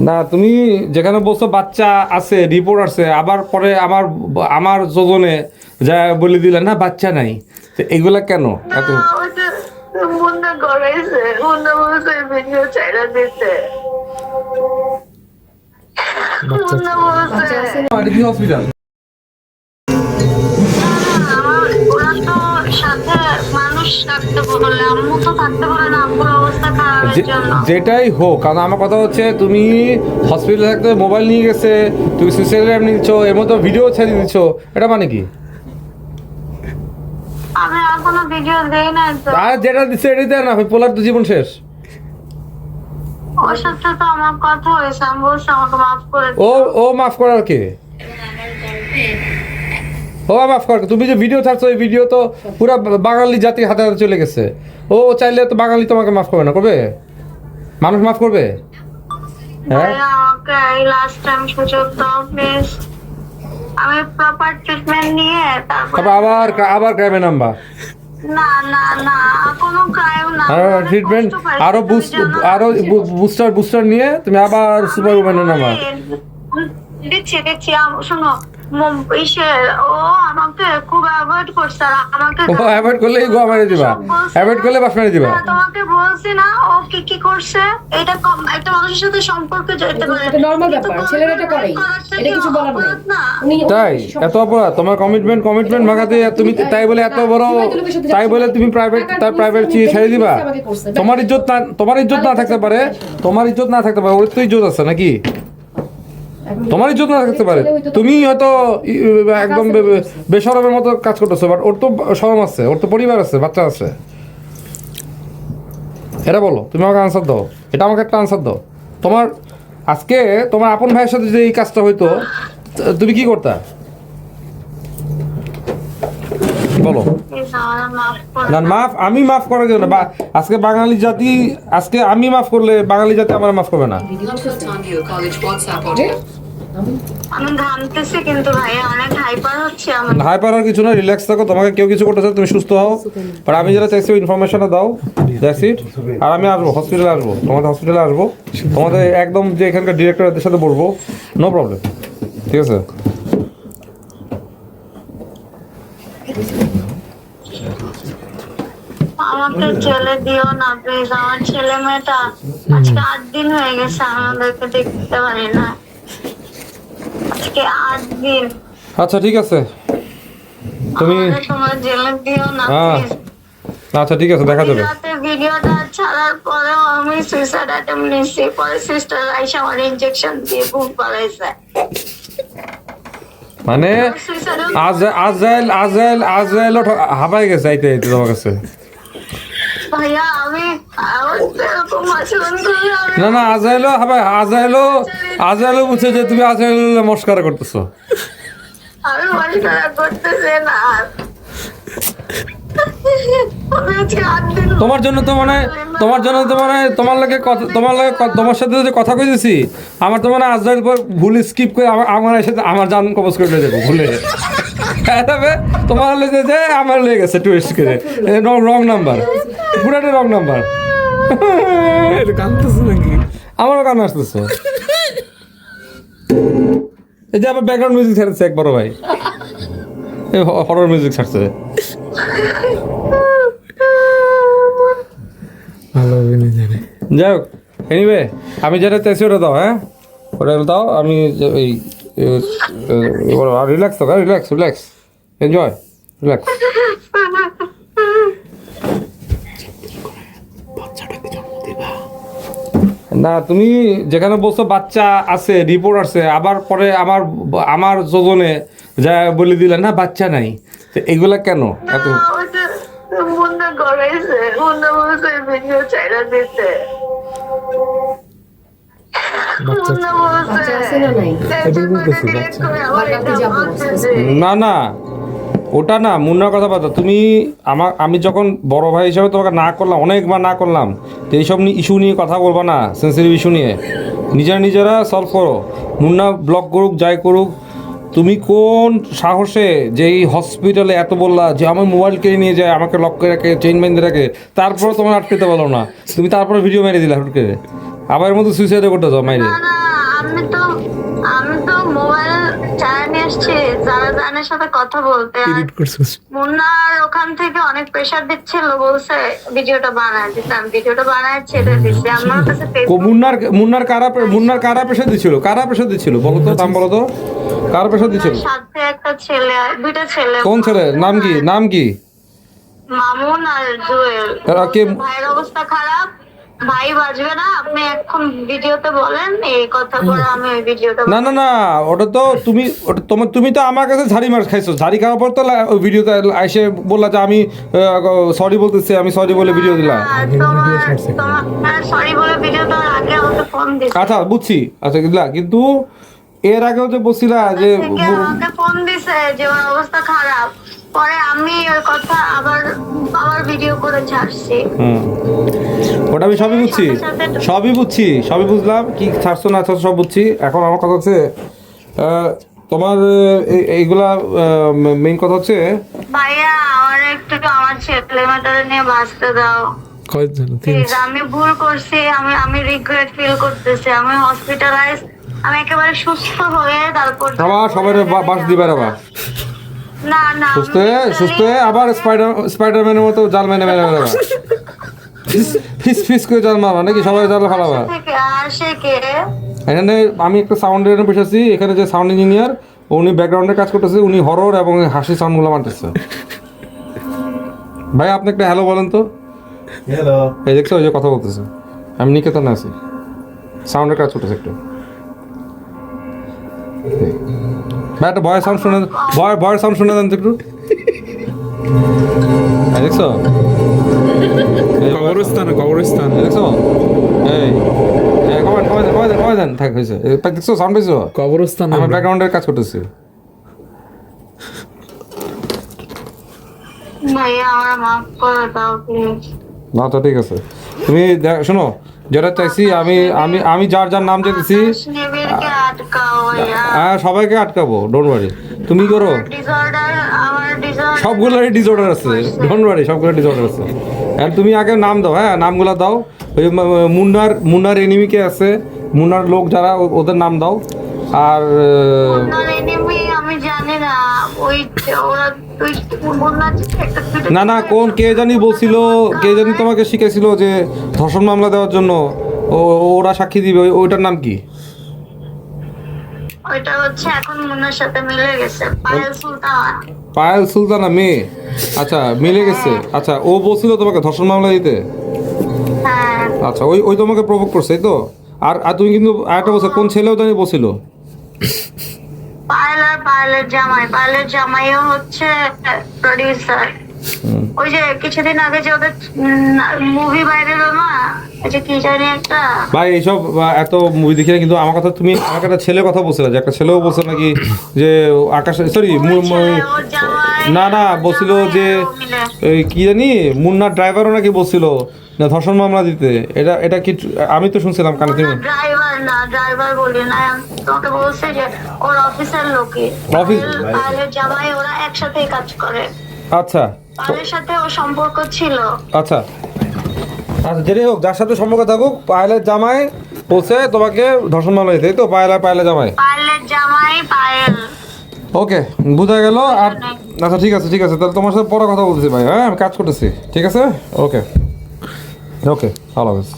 না তুমি যেখানে বলছো বাচ্চা আছে রিপোর্ট আছে আবার পরে আমার আমার যোজনে যা বলে দিলে না বাচ্চা নাই। তো এগুলা কেন? এত ওটা যেটাই হোক কারণ আমার কথা হচ্ছে তুমি হসপিটালে থাকতে মোবাইল নিয়ে গেছে তুমি সুইসাইড অ্যাপ নিচ্ছ এর মধ্যে ভিডিও ছেড়ে দিচ্ছ এটা মানে কি? আর যেটা দিচ্ছে এটাই দেয় না পোলার তো জীবন শেষ। ওর সাথে তো আমার কথা হয়েছে আমি বলছি আমাকে মাফ করে ও ও মাফ করার কে? ও মাফ কর তুমি যে ভিডিও ছাড়ছো ওই ভিডিও তো পুরো বাঙালি জাতির হাতে হাতে চলে গেছে। ও চাইলে তো বাঙালি তোমাকে মাফ করবে না করবে? মানুষ মাফ করবে? হ্যাঁ? লাস্ট টাইম সুযোগ দাও প্লিজ আমি প্রপার ট্রিটমেন্ট নিয়ে তারপর আবার আবার ক্রাইমে নাম্বা না না না কোনো ক্রাইম না। আরও ট্রিটমেন্ট আরও বুস্ট আরও বুস্টার বুস্টার নিয়ে তুমি আবার সুপার উম্যানের নামা দিচ্ছি দিচ্ছি শোনো ও আমাকে খুব অ্যাভয়েড করছে আমাকে ও অ্যাভয়েড করলে গো মেরে দিবা। অ্যাভয়েড করলে বাস মেরে দিবা। তোমাকে বলছি না ও কি কি করছে? এটা কম- একটা মানুষের সাথে সম্পর্কে যেতে পারে এটা নর্মাল ব্যাপার ছেলেরা এটা করেই। এটা কিছু বলার নেই। তাই এত অপরাধ তোমার কমিটমেন্ট কমিটমেন্ট ভাগাতে তুমি তাই বলে এত বড় তাই বলে তুমি প্রাইভেট তার প্রাইভেট ছেড়ে দিবা। তোমার ইজ্জত না তোমার ইজ্জত না থাকতে পারে। তোমার ইজ্জত না থাকতে পারে। ওর তো ইজ্জত আছে নাকি? তোমার ইজ্জত না থাকতে পারে। তুমি হয়তো একদম বেসরমের মতো কাজ করতেছো বাট ওর তো সরম আছে ওর তো পরিবার আছে বাচ্চা আছে। এটা বলো তুমি আমাকে আনসার দাও। এটা আমাকে একটা আনসার দাও। তোমার আজকে তোমার আপন ভাইয়ের সাথে যে এই কাজটা হইতো তুমি কি করতা? বলো। না মাফ আমি মাফ করার জন্য বা আজকে বাঙালি জাতি আজকে আমি মাফ করলে বাঙালি জাতি আমার মাফ করবে না। আমি হাইপার আমার। হাইপার আর কিছু না রিল্যাক্স থাকো তোমাকে কেউ কিছু করতে চায় তুমি সুস্থ হও। আর আমি যেটা চাইছি ইনফরমেশনটা দাও। দ্যাটস ইট আর আমি আসব হসপিটালে আসব। তোমাদের হসপিটালে আসব। তোমাদের একদম যে এখানকার ডিরেক্টরের সাথে বলব। নো প্রবলেম ঠিক আছে? আমাকে ছেলে দিও না প্লিজ আমার ছেলে মেয়েটা আজকে আট দিন হয়ে গেছে আমাদেরকে দেখতে পারি না। আজকে আট দিন আচ্ছা ঠিক আছে। তুমি তোমার জেলে দিও না। আচ্ছা ঠিক আছে দেখা যাবে। ভিডিওটা ছাড়ার পরেও আমি সুইসাইড অ্যাটেম্প নিচ্ছি। পরে সিস্টার আইসা আমার ইনজেকশন দিয়ে বুক পালাইছে মানে সুইসাইড আজ আজরাইল আজরাইল আজরাইল গেছে আইতে আইতে তোমার কাছে। না না আজরাইলও হাঁপাই আজরাইলও আজরাইলও বুঝছে যে তুমি আজরাইল মস্কারা করতেছো। আমি খারাপ করতেছে না। আট দিন তোমার জন্য তো মানে তোমার জন্য তো মানে তোমার লাগে কথা তোমার লাগে তোমার সাথে যে কথা কইতেছি আমার তো মানে আজরাইল পর ভুল স্কিপ করে আমার আমার সাথে আমার জান কবজ করে দেবো ভুলে। তবে তোমার লেগে যে আমার লেগে গেছে টুইস্ট করে। রং নাম্বার পুরাটা রং নাম্বার আমারও কান আসতেছে। এই যে আমার ব্যাকগ্রাউন্ড মিউজিক ছাড়ছে এক বড় ভাই হরর মিউজিক ছাড়ছে যাই হোক এনিওয়ে আমি যেটা চাইছি ওটা দাও হ্যাঁ ওটা দাও আমি যে- এই রিল্যাক্স থাকো রিল্যাক্স রিল্যাক্স এনজয় রিল্যাক্স না তুমি যেখানে বলছো বাচ্চা আছে রিপোর্ট আছে আবার পরে আমার আমার যোজনে যা বলে দিলে না বাচ্চা নাই। তো এগুলা কেন? এত। না না। ওটা না, মুন্নার কথা বাদ তুমি আমার আমি যখন বড় ভাই হিসাবে তোমাকে না করলাম, অনেকবার না করলাম, তো এইসব নিয়ে ইস্যু নিয়ে কথা বলবা না সেন্সিটিভ ইস্যু নিয়ে। নিজেরা নিজেরা সলভ করো। মুন্না ব্লক করুক, যাই করুক, তুমি কোন সাহসে যে এই হসপিটালে এত বললা যে আমার মোবাইল কিনে নিয়ে যায়, আমাকে লক করে রাখে চেইন বেঁধে রাখে তারপরে তোমার আটকাতে পারল না। তুমি তারপরে ভিডিও মেরে দিলা হুট করে। আবার মধ্যে সুইসাইড করতে যাও, মাইরে। আমি তো চালা যারা জানের সাথে কথা বলতে এডিট করছিস? মুন্নার ওখান থেকে অনেক প্রেশার দিচ্ছিল বলছে ভিডিওটা বানায় দিতাম ভিডিওটা বানায় ছেড়ে দিচ্ছি আমার কাছে মুন্নার মুন্নার কারা মুন্নার কারা পেশা দিছিল? কারা পেশা দিছিল? বলো তো নাম বলো তো। কারা দিছিল? সাথে একটা ছেলে দুইটা ছেলে। কোন ছেলে? নাম কি? নাম কি? মামুন আর জুয়েল। এরা কে- ভাইয়ের অবস্থা খারাপ। ভাই বাজবে না আপনি এখন ভিডিওতে বলেন এই কথা পরে আমি ওই ভিডিওটা না না না ওটা তো তুমি ওটা তোমার তুমি তো আমার কাছে ঝাড়ি মার খাইছো। ঝাড়ি খাওয়ার পর তো ওই ভিডিওতে এসে বললা যে আমি সরি বলতেছি আমি সরি বলে ভিডিও দিলাম। সরি বলে ভিডিওটা আগে আমাকে ফোন দিছে। আচ্ছা বুঝছি। আচ্ছা কিন্তু এর আগেও যে বলছিলা যে ফোন দিছে যে অবস্থা খারাপ। পরে আমি ওই কথা আবার আবার ভিডিও করে ছাড়ছি হুম। ওটা আমি সবই বুঝছি। সবই বুঝছি সবই বুঝলাম। কি ছাড়ছো না ছাড়ছো সব বুঝছি। এখন আমার কথা হচ্ছে আহ, তোমার এইগুলা মেইন কথা হচ্ছে ভাইয়া আমার একটু আমার ছেলে মেয়েটারে নিয়ে বাঁচতে দাও। আমি ভুল করছি। আমি আমি রিগ্রেট ফিল করতেছি। আমি হসপিটালাইজ আমি একেবারে সুস্থ হয়ে তারপর আবার সবাই বাস দিবার আবার। না না আমি সুস্থ হয়ে সুস্থ হয়ে আবার স্পাইডার স্পাইডারম্যানের মতো জাল মেনে মেনে মেনে ফিস ফিস করে জাল মারবা নাকি? সবাই জাল ফালাবা। এখানে আমি একটা সাউন্ডের বসেছি এখানে যে সাউন্ড ইঞ্জিনিয়ার উনি ব্যাকগ্রাউন্ডে কাজ করতেছে উনি হরর এবং হাসি সাউন্ডগুলো মারতেছে। ভাই আপনি একটা হ্যালো বলেন তো। হ্যালো এই দেখছ ওই যে কথা বলতেছে। আমি নিকেতনে আছি। সাউন্ডের কাজ করতেছে একটু। ভাই একটা ভয়ের সাউন্ড শুনে ভয় ভয়ের সাউন্ড শুনে দেন একটু। দেখছ? কবরস্থান কবরস্থান। দেখছ? এই এই কমেন্ট কমেন্ট কমেন্ট কমেন্ট থাক হয়েছে। দেখছ? সাউন্ড কবরস্থান ব্যাকগ্রাউন্ডের কাজ করতেছি। না তো ঠিক আছে। তুমি দেখ- শোনো যেটা চাইছি আমি আমি আমি যার যার নাম চাইতেছি হ্যাঁ সবাইকে আটকাবো ডোন্ট ওয়ারি তুমি করো। সবগুলোরই ডিসঅর্ডার আছে ডোন্ট ওয়ারি সবগুলো ডিসঅর্ডার আছে। আর তুমি আগে নাম দাও হ্যাঁ নামগুলো দাও। ওই মুন্নার মুন্নার এনিমিকে আছে মুন্নার লোক যারা ওদের নাম দাও। আর আমি জানি না ওই ওরা না না কোন কে জানি বলছিল কে জানি তোমাকে শিখেছিল যে ধর্ষণ মামলা দেওয়ার জন্য ওরা সাক্ষী দিবে ওই- ওইটার নাম কি? ওইটা হচ্ছে এখন মুন্নার সাথে মিলে গেছে পায়েল সুলতান। পায়েল সুলতানা মেয়ে? আচ্ছা মিলে গেছে। আচ্ছা ও বলছিল তোমাকে ধর্ষণ মামলা দিতে? হ্যাঁ। আচ্ছা ওই ওই তোমাকে প্রভোগ করছে তো? আর আর তুমি কিন্তু আরেকটা বলছো কোন ছেলেও জানি বলছিল। পায়েল আর পায়েলের জামাই। পায়েলের জামাইও হচ্ছে প্রডিউসার ওই যে কিছুদিন আগে যে ওদের মুভি বাইরে হলো না ভাই এইসব এত মুভি দেখি কিন্তু আমার কথা তুমি আমাকে একটা ছেলে কথা বলছিল যে একটা ছেলেও বলছিল নাকি যে আকাশ সরি জামাই না না বলছিল যে কি জানি মুন্নার ড্রাইভারও নাকি বলছিল না ধর্ষণ মামলা দিতে। এটা এটা কি আমি তো শুনছিলাম কানে তুমি ড্রাইভার না ড্রাইভার বলি না আমি বলছে যে ওর অফিসের লোকে Office- পায়েলের জামাই ওরা একসাথেই কাজ করে। আচ্ছা। পায়েলের সাথে ওর সম্পর্ক ছিল। আচ্ছা। আচ্ছা যেটাই হোক যার সাথে সম্পর্ক থাকুক পায়েলের জামাই বলছে তোমাকে ধর্ষণ মামলা দিতে। তো পায়েল আর পায়েলের জামাই। পায়েলের জামাই পায়েল। ওকে বোঝা গেল আর আচ্ছা ঠিক আছে ঠিক আছে তাহলে তোমার সাথে পরে কথা বলতেছি ভাই হ্যাঁ? আমি কাজ করতেছি ঠিক আছে? ওকে। ওকে ভালো হাফেজ